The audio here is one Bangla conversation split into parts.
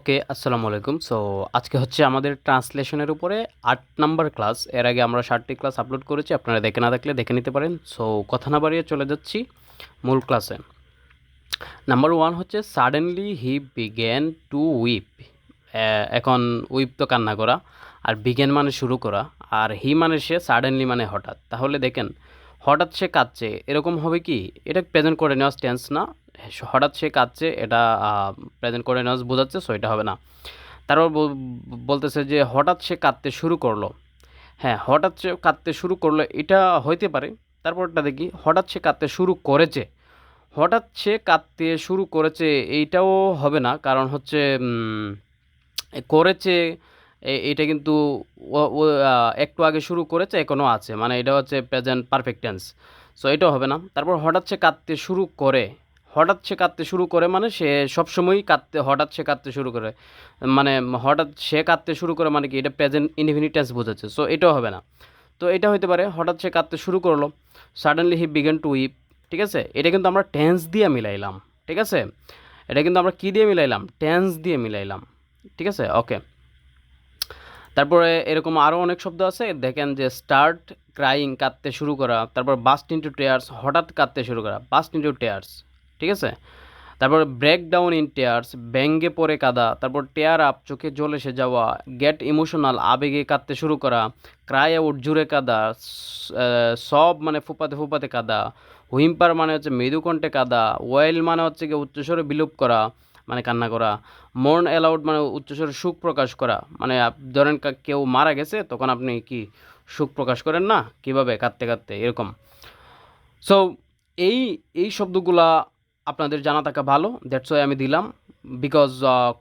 ওকে, আসসালামু আলাইকুম। সো আজকে হচ্ছে আমাদের ট্রান্সলেশনের উপরে আট নাম্বার ক্লাস। এর আগে আমরা ষাটটি ক্লাস আপলোড করেছি, আপনারা দেখে না দেখলে দেখে নিতে পারেন। সো কথা না বাড়িয়ে চলে যাচ্ছি মূল ক্লাসে। নাম্বার ওয়ান হচ্ছে suddenly he began to weep এখন উইপ তো কান্না করা, আর বিগেন মানে শুরু করা, আর হি মানে সে সাডেনলি মানে হঠাৎ। তাহলে দেখেন, হঠাৎ সে কাঁদছে, এরকম হবে কি? এটা প্রেজেন্ট করে নেওয়া টেন্স না। হঠাৎ সে কাঁদছে, এটা প্রেজেন্ট করে নেওয়া বোঝাচ্ছে সো এটা হবে না। তারপর বল- বলতেছে যে, হঠাৎ সে কাঁদতে শুরু করল। হ্যাঁ হঠাৎ সে কাঁদতে শুরু করল, এটা হইতে পারে। তারপরটা দেখি, হঠাৎ সে কাঁদতে শুরু করেছে। হঠাৎ সে কাঁদতে শুরু করেছে, এইটাও হবে না, কারণ হচ্ছে করেছে এটা কিন্তু একটু আগে শুরু করেছে এখনও আছে। মানে এটা হচ্ছে প্রেজেন্ট পারফেক্ট টেন্স সো এটাও হবে না। তারপর হঠাৎ সে কাঁদতে শুরু করে হঠাৎ সে কাঁদতে শুরু করে মানে সে সবসময়ই কাঁদতে, হঠাৎ সে কাঁদতে শুরু করে। মানে হঠাৎ সে কাঁদতে শুরু করে মানে কি, এটা প্রেজেন্ট ইনডিফিনিট টেন্স বোঝাচ্ছে সো এটাও হবে না। তো এটা হতে পারে, হঠাৎ সে কাঁদতে শুরু করল suddenly he began to weep ঠিক আছে? এটা কিন্তু আমরা টেন্স দিয়ে মিলাইলাম, ঠিক আছে? এটা কিন্তু আমরা কী দিয়ে মিলাইলাম? টেন্স দিয়ে মিলাইলাম, ঠিক আছে? ওকে তারপরে এরকম আরও অনেক শব্দ আছে, দেখেন যে স্টার্ট ক্রাইং কাঁদতে শুরু করা, তারপর বাস্ট ইন্টু টেয়ার্স হঠাৎ কাঁদতে শুরু করা বাস্ট ইন্টু টেয়ার্স ঠিক আছে? তারপর ব্রেক ডাউন ইন টেয়ার্স ব্যঙ্গে পড়ে কাদা, তারপর টেয়ার আপ চোখে জল এসে যাওয়া গেট ইমোশনাল আবেগে কাঁদতে শুরু করা ক্রাই আউট জুড়ে কাদা সব মানে ফুপাতে ফুপাতে কাদা হুইম্পার মানে হচ্ছে মৃদুকণ্ঠে কাদা ওয়েল মানে হচ্ছে গিয়ে উচ্চস্বরে বিলোপ করা মানে কান্না করা মর্ন অ্যালাউড মানে উচ্চস্বরে সুখ প্রকাশ করা মানে ধরেন কেউ মারা গেছে, তখন আপনি কি সুখ প্রকাশ করেন না? কীভাবে? কাঁদতে কাঁদতে, এরকম। সো এই এই শব্দগুলা আপনাদের জানা থাকা ভালো দ্যাটস ওয়াই আমি দিলাম বিকজ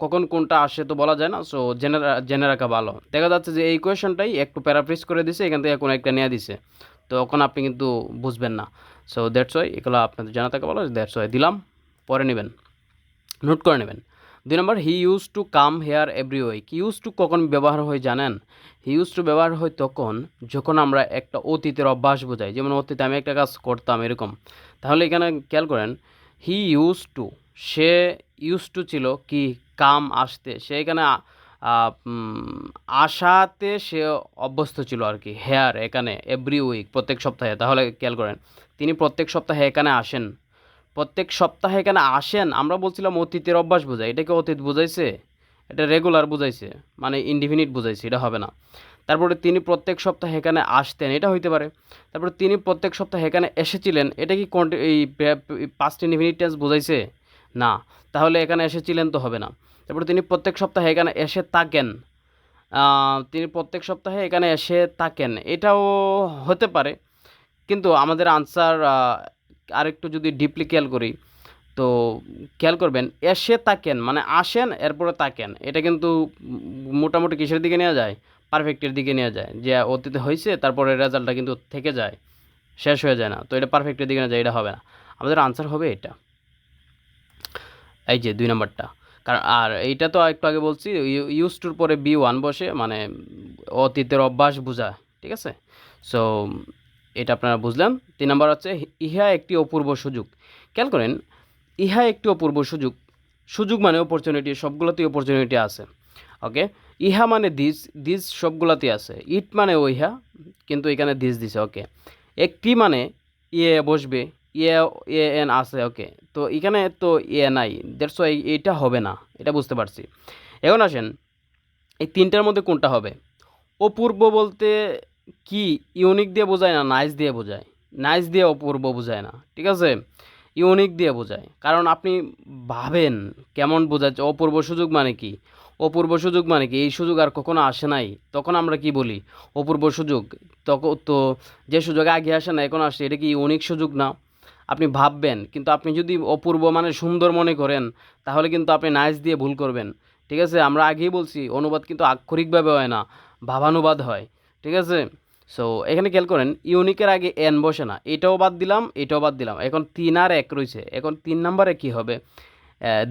কখন কোনটা আসে তো বলা যায় না সো জেনে জেনে রাখা ভালো। দেখা যাচ্ছে যে এই কোয়েশনটাই একটু প্যারাফ্রিজ করে দিছে, এখান থেকে কোনো একটা নিয়ে দিছে, তো তখন আপনি কিন্তু বুঝবেন না। সো দ্যাটস ওয়াই এগুলো আপনাদের জানা থাকা ভালো দ্যাটস ওয়াই দিলাম, পরে নেবেন নোট করে নেবেন। দুই নম্বর he used to come here every week used to কখন ব্যবহার হয় জানেন? হি ইউজ টু ব্যবহার হয় তখন, যখন আমরা একটা অতীতের অভ্যাস বোঝাই, যেমন অতীতে আমি একটা কাজ করতাম এরকম। তাহলে এখানে খেয়াল করেন he used to say used to ছিল কি, কাম আসতে। সে এখানে আসাতে সে অভ্যস্ত ছিল আর কি, হেয়ার এখানে এভরি উইক প্রত্যেক সপ্তাহে। তাহলে খেয়াল করেন, তিনি প্রত্যেক সপ্তাহে এখানে আসেন। প্রত্যেক সপ্তাহে এখানে আসেন, আমরা বলছিলাম অতীতের অভ্যাস বোঝায়। এটাকে অতীত বুঝাইছে? এটা রেগুলার বুঝাইছে মানে ইনডিফিনিট বুঝাইছে, এটা হবে না। তারপরে তিনি প্রত্যেক সপ্তাহে এখানে আসতেন, এটা হইতে পারে। তারপরে তিনি প্রত্যেক সপ্তাহে এখানে এসেছিলেন, এটা কি কন্টি- এই পাস্ট ইনডিফিনিট টেন্স বুঝাইছে? না, তাহলে এখানে এসেছিলেন তো হবে না। তারপরে তিনি প্রত্যেক সপ্তাহে এখানে এসে থাকেন। তিনি প্রত্যেক সপ্তাহে এখানে এসে থাকেন, এটাও হতে পারে। কিন্তু আমাদের আনসার আরেকটু যদি ডিপলি খেয়াল করি, তো খেয়াল করবেন, এসে তাকেন মানে আসেন, এরপরে তাকেন এটা কিন্তু মোটামুটি কিসের দিকে নেওয়া যায়? পারফেক্টের দিকে নেওয়া যায়। যে অতীতে হয়েছে তারপরে রেজাল্টটা কিন্তু থেকে যায়, শেষ হয়ে যায় না। তো এটা পারফেক্টের দিকে নেওয়া যায়, এটা হবে না। আমাদের আনসার হবে এটা। এই যে দুই নম্বরটা। কারণ আর এইটা তো একটু আগে বলছি ইউজ টুর পরে বি ওয়ান বসে মানে অতীতের অভ্যাস বোঝা, ঠিক আছে? সো এটা আপনারা বুঝলেন। তিন নম্বর হচ্ছে, ইহা একটি অপূর্ব সুযোগ। খেয়াল করেন, ইহা একটি অপূর্ব সুযোগ। সুযোগ মানে অপরচুনিটি সবগুলোতেই অপরচুনিটি আছে। ওকে ইহা মানে দিস দিস সবগুলোতেই আছে। ইট মানে ওইহা কিন্তু এখানে দিস দিছে ওকে একটি মানে ইয়ে বসবে ইয়ে এ, এন আছে ওকে তো এখানে তো ইয়ে নাই দ্যাটস ওয়াই এটা হবে না, এটা বুঝতে পারছি। এখন আসেন, এই তিনটার মধ্যে কোনটা হবে? অপূর্ব বলতে কি ইউনিক দিয়ে বোঝায় না নাইস দিয়ে বোঝায়? নাইস দিয়ে অপূর্ব বোঝায় না, ঠিক আছে? ইউনিক দিয়ে বোঝায়। কারণ আপনি ভাবেন কেমন বোঝাচ্ছে, অপূর্ব সুযোগ মানে কি? অপূর্ব সুযোগ মানে কি? এই সুযোগ আর কখনো আসে নাই। তখন আমরা কি বলি? অপূর্ব সুযোগ। তখন তো যে সুযোগ আগে আসে না এখন আসে, এটা কি ইউনিক সুযোগ না? আপনি ভাববেন, কিন্তু আপনি যদি অপূর্ব মানে সুন্দর মনে করেন, তাহলে কিন্তু আপনি নাইস দিয়ে ভুল করবেন। ঠিক আছে? আমরা আগেই বলছি, অনুবাদ কিন্তু আক্ষরিকভাবে হয় না, ভাবানুবাদ হয়। ঠিক আছে? সো এখানে খেয়াল করেন, ইউনিকের আগে এন বসে না। এটাও বাদ দিলাম, এটাও বাদ দিলাম। এখন তিন আর এক রয়েছে। এখন তিন নাম্বারে কি হবে?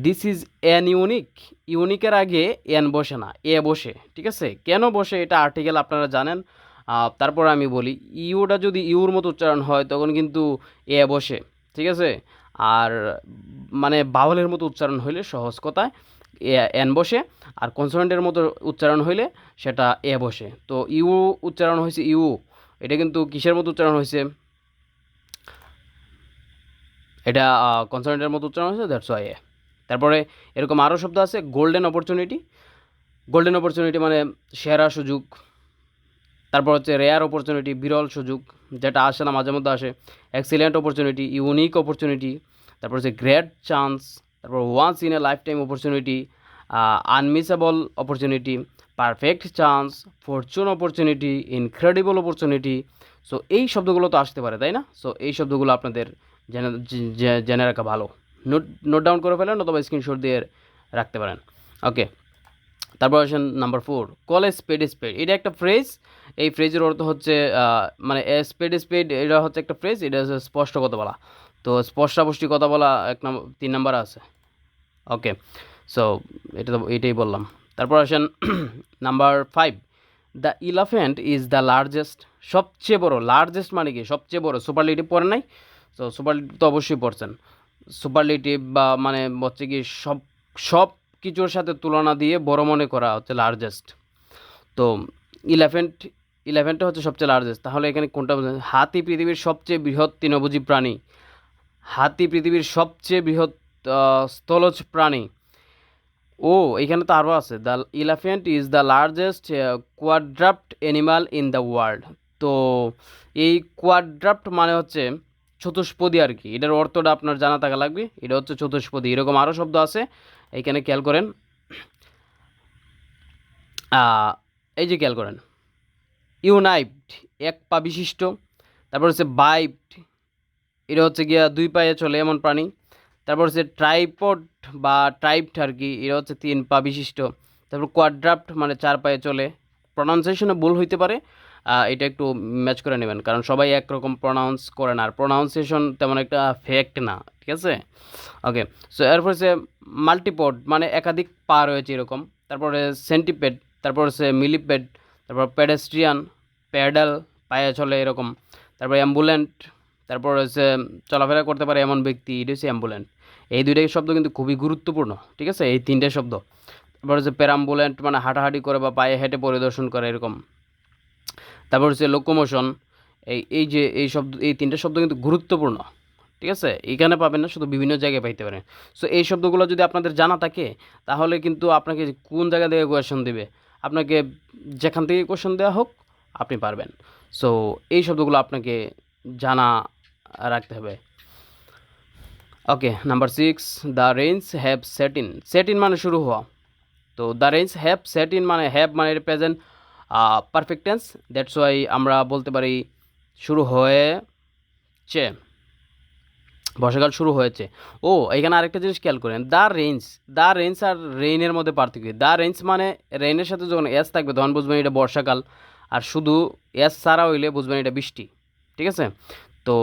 দিস ইজ এন ইউনিক ইউনিকের আগে এন বসে না, এ বসে, ঠিক আছে? কেন বসে এটা আর্টিকেল আপনারা জানেন? তারপর আমি বলি, ইউটা যদি ইউর মতো উচ্চারণ হয়, তখন কিন্তু এ বসে, ঠিক আছে? আর মানে বাউলের মতো উচ্চারণ হইলে সহজ কথায় এন বসে, আর কনসোনেন্টের মতো উচ্চারণ হইলে সেটা এ বসে। তো ইউ উচ্চারণ হয়েছে ইউ, এটা কিন্তু কিসের মতো উচ্চারণ হয়েছে এটা কনসোনেন্টের মতো উচ্চারণ হয়েছে দ্যাটস ওয়াই এ। তারপরে এরকম আরও শব্দ আছে গোল্ডেন অপরচুনিটি গোল্ডেন অপরচুনিটি মানে সেরা সুযোগ। তারপর হচ্ছে রেয়ার অপরচুনিটি বিরল সুযোগ, যেটা আসে না, মাঝে মধ্যে আসে। এক্সিলেন্ট অপরচুনিটি ইউনিক অপরচুনিটি তারপর হচ্ছে গ্রেট চান্স তারপর once in a life time opportunity unmissable opportunity perfect chance fortune opportunity incredible opportunity so এই শব্দগুলো তো আসতে পারে, তাই না? সো এই শব্দগুলো আপনাদের জেনে জেনে রাখা ভালো। নোট নোট ডাউন করে ফেলেন অথবা স্ক্রিনশট দিয়ে রাখতে পারেন। ওকে তারপর আসেন number four call a spade spade এটা একটা ফ্রেজ এই ফ্রেজের অর্থ হচ্ছে মানে স্পেড স্পেড এটা হচ্ছে একটা ফ্রেজ এটা হচ্ছে স্পষ্ট কথা বলা। তো স্পষ্টাপুষ্টি কথা বলা এক নম্বর তিন নাম্বার আছে। ওকে সো এটা তো এটাই বললাম। তারপর আসেন number five the elephant is the largest সবচেয়ে বড় লার্জেস্ট মানে কি? সবচেয়ে বড় সুপারলিটিভ পড়ে নাই? তো সুপারলিটিভ তো অবশ্যই পড়ছেন। সুপারলিটিভ বা মানে হচ্ছে কি সব সব কিছুর সাথে তুলনা দিয়ে বড় মনে করা হচ্ছে লার্জেস্ট তো ইলেভেন্ট ইলেভেনটা হচ্ছে সবচেয়ে লার্জেস্ট তাহলে এখানে কোনটা? হাতি পৃথিবীর সবচেয়ে বৃহৎ তৃণভোজী প্রাণী। হাতি পৃথিবীর সবচেয়ে বৃহৎ স্থলজ প্রাণী। ও, এখানে তো আরও আছে। The elephant is the largest quadruped animal in the world তো এই কোয়াড্রাপ্ট মানে হচ্ছে চতুষ্পদী আর কি। এটার অর্থটা আপনার জানা থাকা লাগবে। এটা হচ্ছে চতুষ্পদী। এরকম আরও শব্দ আছে। এইখানে খেয়াল করেন। এই যে খেয়াল করেন। ইউনাইট এক পা বিশিষ্ট। তারপর হচ্ছে বাইট এটা হচ্ছে গিয়া দুই পায়ে চলে এমন প্রাণী। তারপর হচ্ছে ট্রাইপড বা ট্রাইপড আর কি। এটা হচ্ছে তিন পা বিশিষ্ট। তারপর কোয়াড্রাপ্ট মানে চার পায়ে চলে। প্রনাউন্সিয়েশনে ভুল হইতে পারে এটা একটু ম্যাচ করে নেবেন। কারণ সবাই একরকম প্রনাউন্স করে না, আর প্রনাউন্সিয়েশন তেমন একটা ফেক্ট না, ঠিক আছে? ওকে সো এরপর হচ্ছে মাল্টিপড মানে একাধিক পা রয়েছে এরকম। তারপরে সেন্টিপেড তারপর হচ্ছে মিলিপেড তারপর পেডেস্ট্রিয়ান প্যাডাল পায়ে চলে এরকম। তারপর অ্যাম্বুলেন্ট তারপর হচ্ছে চলাফেরা করতে পারে এমন ব্যক্তি, এটা হচ্ছে অ্যাম্বুলেন্ট এই দুইটাই শব্দ কিন্তু খুবই গুরুত্বপূর্ণ, ঠিক আছে? এই তিনটে শব্দ। তারপর হচ্ছে প্যারাম্বুলেন্ট মানে হাঁটাহাঁটি করে বা পায়ে হেঁটে পরিদর্শন করে এরকম। তারপর হচ্ছে লোকোমোশন এই এই যে, এই শব্দ, এই তিনটে শব্দ কিন্তু গুরুত্বপূর্ণ, ঠিক আছে? এখানে পাবেন না, শুধু বিভিন্ন জায়গায় পাইতে পারেন। সো এই শব্দগুলো যদি আপনাদের জানা থাকে, তাহলে কিন্তু আপনাকে কোন জায়গা থেকে কোয়েশন দেবে? আপনাকে যেখান থেকে কোয়েশন দেওয়া হোক, আপনি পারবেন। সো এই শব্দগুলো আপনাকে জানা রাখতে হবে। Okay number six the rains have set in set in মানে শুরু হওয়া। তো the rains have set in মানে হ্যাভ মানে present perfect tense that's why আমরা বলতে পারি শুরু হয়েছে। বর্ষাকাল শুরু হয়েছে। ও, এখানে আরেকটা জিনিস খেয়াল করেন। দ্য রেঞ্জ দ্য রেঞ্জ আর রেইনের মধ্যে পার্থক্য দ্য রেঞ্জ মানে রেইনের সাথে যখন এস থাকবে তখন বুঝবেন এটা বর্ষাকাল। আর শুধু এস ছাড়া হইলে বুঝবেন এটা বৃষ্টি। ঠিক আছে? তো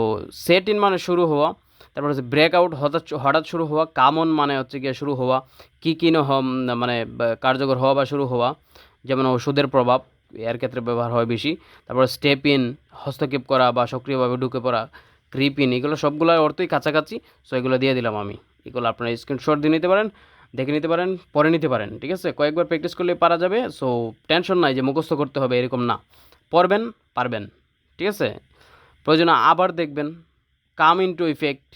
সেট ইন মানে শুরু হওয়া। তারপর হচ্ছে ব্রেক আউট হঠাৎ হঠাৎ শুরু হওয়া, কামন মানে হচ্ছে গিয়ে শুরু হওয়া, কি কী মানে কার্যকর হওয়া বা শুরু হওয়া, যেমন ওষুধের প্রভাব, এর ক্ষেত্রে ব্যবহার হয় বেশি। তারপর স্টেপ ইন হস্তক্ষেপ করা বা সক্রিয়ভাবে ঢুকে পড়া ক্রিপ ইন এগুলো সবগুলোর অর্থই কাছাকাছি সো এগুলো দিয়ে দিলাম আমি। এগুলো আপনারা স্ক্রিনশট দিয়ে নিতে পারেন, দেখে নিতে পারেন, পরে নিতে পারেন, ঠিক আছে? কয়েকবার প্র্যাকটিস করলে পারা যাবে সো টেনশন নাই যে মুখস্থ করতে হবে, এরকম না। পড়বেন, পারবেন, ঠিক আছে? প্রয়োজনে আবার দেখবেন কাম ইন টু ইফেক্ট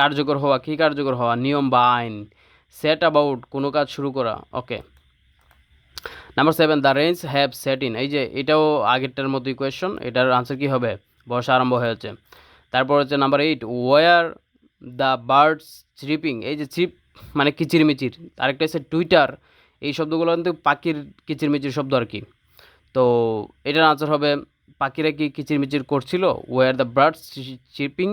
কার্যকর হওয়া, কী কার্যকর হওয়া? নিয়ম বা আইন। সেট অ্যাবাউট কোনো কাজ শুরু করা। Okay number seven the rains have set in এই যে, এটাও আগেরটার মতোই কোয়েশন এটার আনসার কী হবে? বর্ষা আরম্ভ হয়েছে তারপর হচ্ছে number eight were the birds chirping এই যে চিপ মানে কিচিরমিচির। আরেকটা হচ্ছে টুইটার এই শব্দগুলো কিন্তু পাখির কিচিরমিচির শব্দ আর কি। তো এটার আনসার হবে, পাখিরা কি কিচিরমিচির করছিল? War the birds chipping